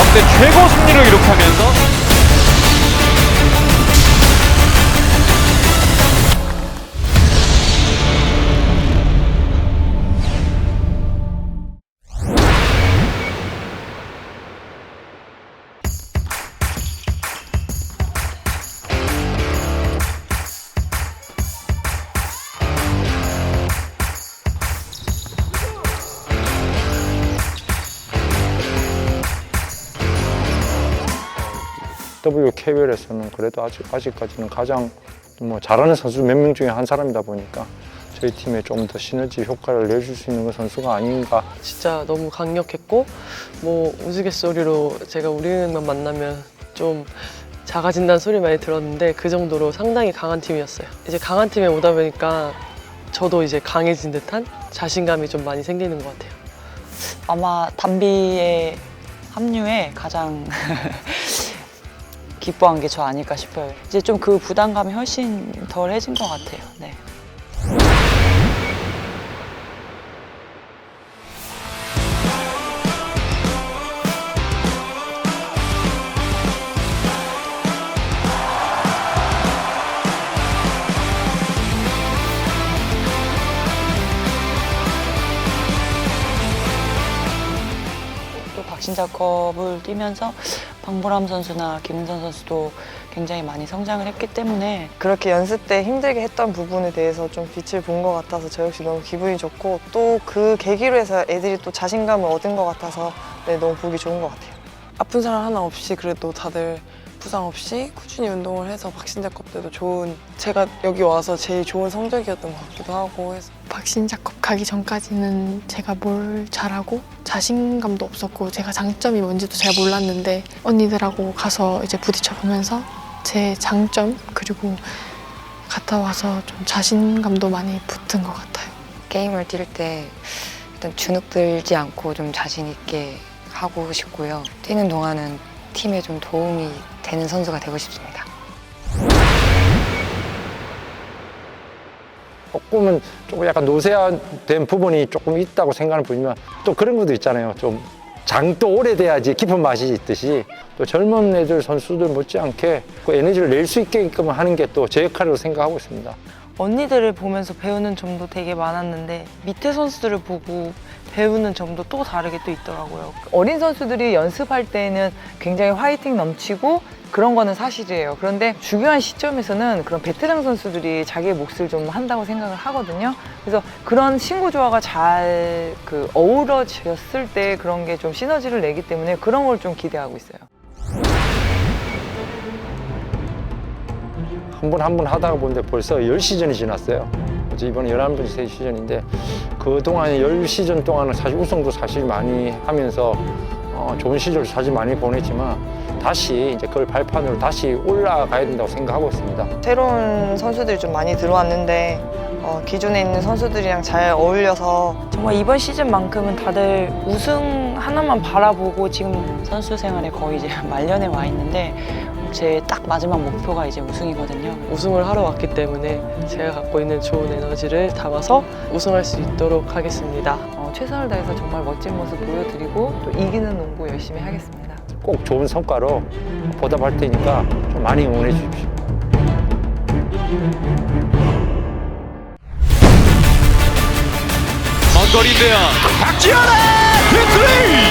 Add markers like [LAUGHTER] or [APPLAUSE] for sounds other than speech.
역대 최고 승리를 기록하면서 WKBL에서는 그래도 아직, 아직까지는 가장 뭐 잘하는 선수 몇 명 중에 한 사람이다 보니까 저희 팀에 좀 더 시너지 효과를 내줄 수 있는 그 선수가 아닌가 진짜 너무 강력했고 뭐 우스갯소리로 제가 우리은만 만나면 좀 작아진다는 소리 많이 들었는데 그 정도로 상당히 강한 팀이었어요. 이제 강한 팀에 오다 보니까 저도 이제 강해진 듯한 자신감이 좀 많이 생기는 것 같아요. 아마 담비의 합류에 가장 기뻐한 게 저 아닐까 싶어요. 이제 좀 그 부담감이 훨씬 덜해진 것 같아요. 네. 박신자컵을 뛰면서 방보람 선수나 김은선 선수도 굉장히 많이 성장을 했기 때문에 그렇게 연습 때 힘들게 했던 부분에 대해서 좀 빛을 본 것 같아서 저 역시 너무 기분이 좋고 또 그 계기로 해서 애들이 또 자신감을 얻은 것 같아서 네, 너무 보기 좋은 것 같아요. 아픈 사람 하나 없이 그래도 다들 부상 없이 꾸준히 운동을 해서 박신자컵 때도 좋은 제가 여기 와서 제일 좋은 성적이었던 것 같기도 하고 해서 박신자컵 가기 전까지는 제가 뭘 잘하고 자신감도 없었고 제가 장점이 뭔지도 잘 몰랐는데 언니들하고 가서 이제 부딪혀 보면서 제 장점 그리고 갔다 와서 좀 자신감도 많이 붙은 것 같아요. 게임을 뛸 때 일단 주눅 들지 않고 좀 자신 있게 하고 싶고요. 뛰는 동안은 팀에 좀 도움이 되는 선수가 되고 싶습니다. 조금은 조금 약간 노쇠화된 부분이 조금 있다고 생각을 보지만 또 그런 것도 있잖아요. 좀 장도 오래돼야지 깊은 맛이 있듯이 또 젊은 애들 선수들 못지않게 그 에너지를 낼 수 있게끔 하는 게 또 제 역할이라고 생각하고 있습니다. 언니들을 보면서 배우는 점도 되게 많았는데 밑에 선수들을 보고 배우는 점도 또 다르게 또 있더라고요. 어린 선수들이 연습할 때는 굉장히 화이팅 넘치고 그런 거는 사실이에요. 그런데 중요한 시점에서는 그런 베테랑 선수들이 자기의 몫을 좀 한다고 생각을 하거든요. 그래서 그런 신구 조화가 잘 그 어우러졌을 때 그런 게 좀 시너지를 내기 때문에 그런 걸 좀 기대하고 있어요. 한 번 한 번 하다가 보는데 벌써 10시즌이 지났어요. 이제 이번에 11번째 새 시즌인데 그동안 10시즌 동안은 사실 우승도 사실 많이 하면서 어, 좋은 시절 사실 많이 보냈지만 다시 이제 그걸 발판으로 다시 올라가야 된다고 생각하고 있습니다. 새로운 선수들이 좀 많이 들어왔는데 어, 기존에 있는 선수들이랑 잘 어울려서 정말 이번 시즌만큼은 다들 우승 하나만 바라보고 지금 선수 생활에 거의 이제 [LAUGHS] 말년에 와 있는데 제 딱 마지막 목표가 이제 우승이거든요. 우승을 하러 왔기 때문에 제가 갖고 있는 좋은 에너지를 담아서 우승할 수 있도록 하겠습니다. 어, 최선을 다해서 정말 멋진 모습 보여드리고 또 이기는 농구 열심히 하겠습니다. 꼭 좋은 성과로 보답할 테니까 좀 많이 응원해 주십시오. 먼 거리인데요. 박지현의 빅트리!